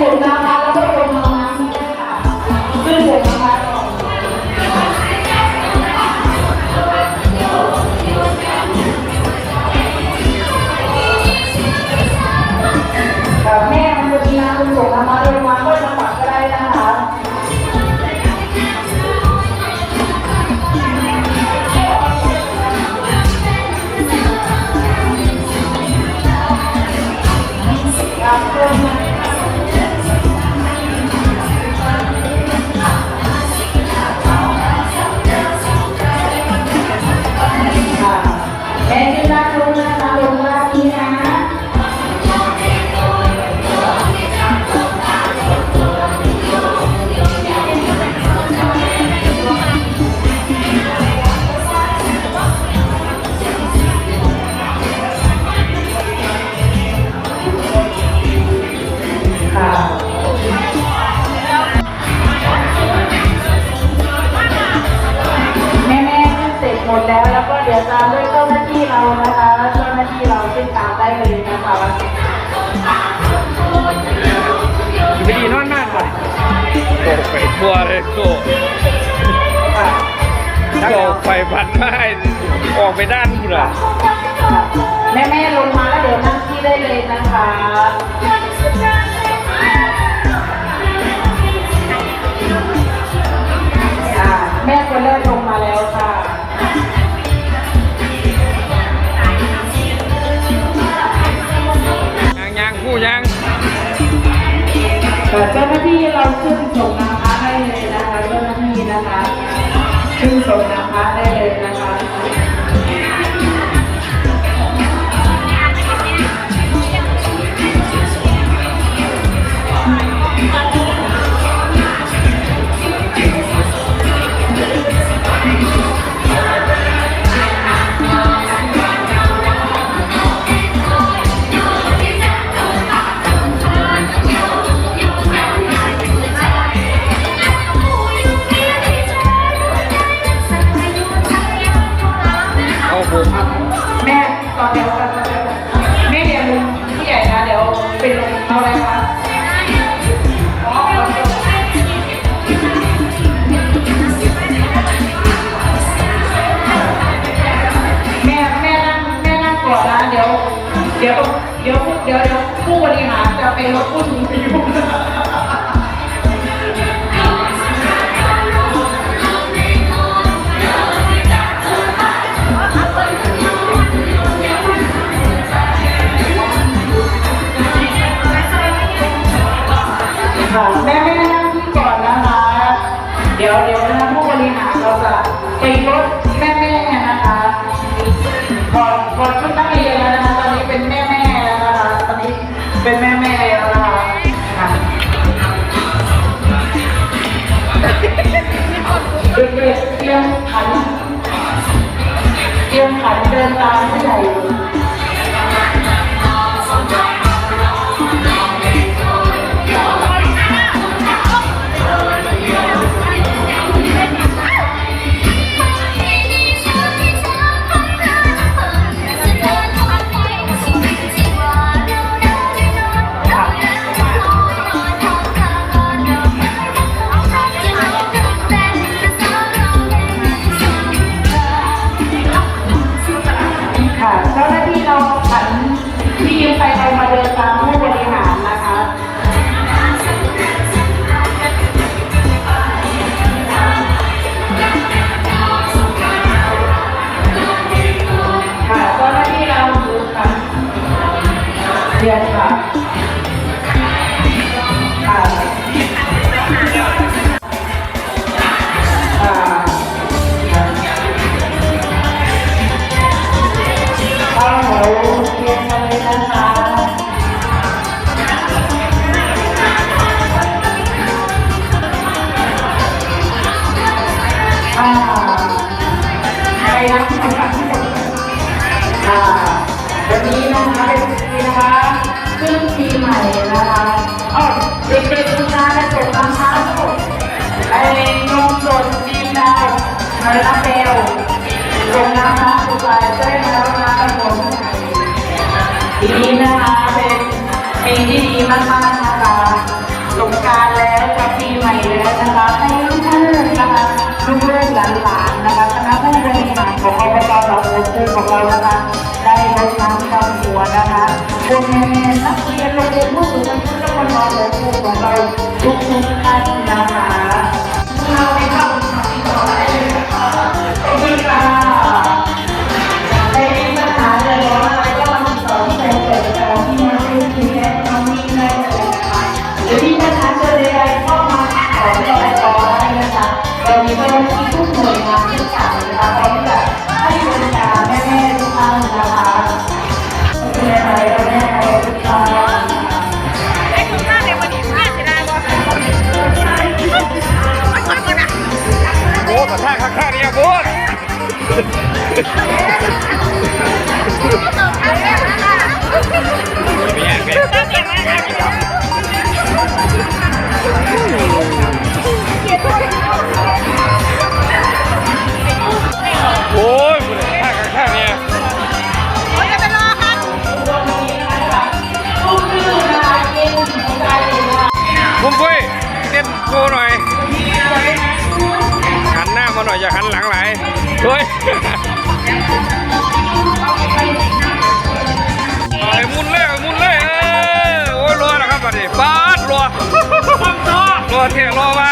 จุดนะคะแล้วก็ลงมาน้ำด้วยค่ะขึ้นบนนะคะก่อนแม่มันจะมีน้ำเป็นส่งนะคะเรียมา เดี๋ยวตามด้วยเจ้าหน้าที่เรานะคะเจ้าหน้าที่เราขึ้นตามได้เลยนะคะไปดีนอนมากก่อนโอ้ไปทั่วเลยโก้ค่ะโก้ไฟพันไม้ออกไปด้านกูล่ะแม่แม่ๆลงมาแล้วเดี๋ยวนั่งที่ได้เลยนะคะ เจ้าหน้าที่เราขึ้นส่งน้ำพระได้เลยนะคะเจ้าหน้าที่นะคะ ขึ้นส่งน้ำพระได้เลยนะคะ แม่ตอนเดี๋ยวแม่เดี๋ยวลุงผู้ใหญ่นะเดี๋ยวเป็นเอาอะไรคะอ๋อแม่แม่นั่งแม่นั่งก่อนนะเดี๋ยวเดี๋ยว เดี๋ยวเดี๋ยวเดี๋ยวผู้บริหารจะไปรถผู้สูงอายุ ก่อนก่อนชุดนักเรียน ค่ะค่ะค่ะเข้าแถวเรียนกันเลยนะคะ มากๆนะคะสงการแล้วจะปีใหม่แล้วนะคะให้ลูกๆนะคะลูกๆหลานๆนะคะคณะผู้บริหารของอบตหนองบัวคู่ของเรานะคะ ได้รดน้ำดำหัวนะคะพวกแม่นักเรียนโรงเรียนผู้สูงอายุและคนอนหลวคู่ของเราทุกทุกๆท่านนะคะ มาหน่อยอย่าหันหลังไหลเฮ้ยไอ้มุนเล่มุนเล่เออโอ้ยรัวนะครับบัดนี้บาดรัวรัวเท่รัวมา